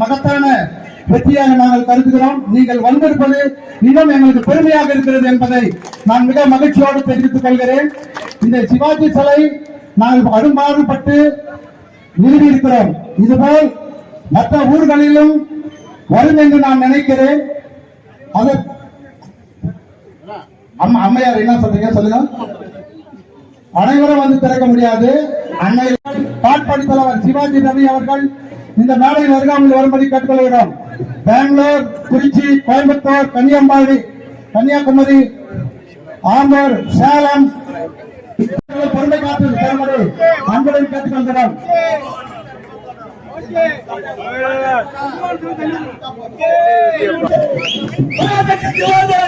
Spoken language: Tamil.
மகத்தான வெற்றியாக நாங்கள் கருதுகிறோம். நீங்கள் வந்திருப்பது இன்னும் எங்களுக்கு பெருமையாக இருக்கிறது என்பதை நான் மிக மகிழ்ச்சியோடு தெரிவித்துக் கொள்கிறேன். இந்த சிவாஜி சிலை நாங்கள் அரும்பாடுபட்டு நிறுவியிருக்கிறோம் இதுபோல் மற்ற ஊர்களிலும் வரும் என்று நான் நினைக்கிறேன். அது அம்மா அம்மையார் என்ன சொல்றீங்க சொல்லுங்க. அனைவரும் வந்து திறக்க முடியாது. அன்னை பாட்பாடி தலைவர் சிவாஜி ரவி அவர்கள் இந்த மேடையில் அருகாமையில் வரும்படி கேட்டுக்கொள்கிறோம். பெங்களூர் திருச்சி கோயம்புத்தூர் கன்னியாகுமரி கன்னியாகுமரி ஆம்பூர் சேலம். பொறுமை காத்து தரும்படி அன்புடன் கேட்டுக்கொள்கிறோம். சிவாஜி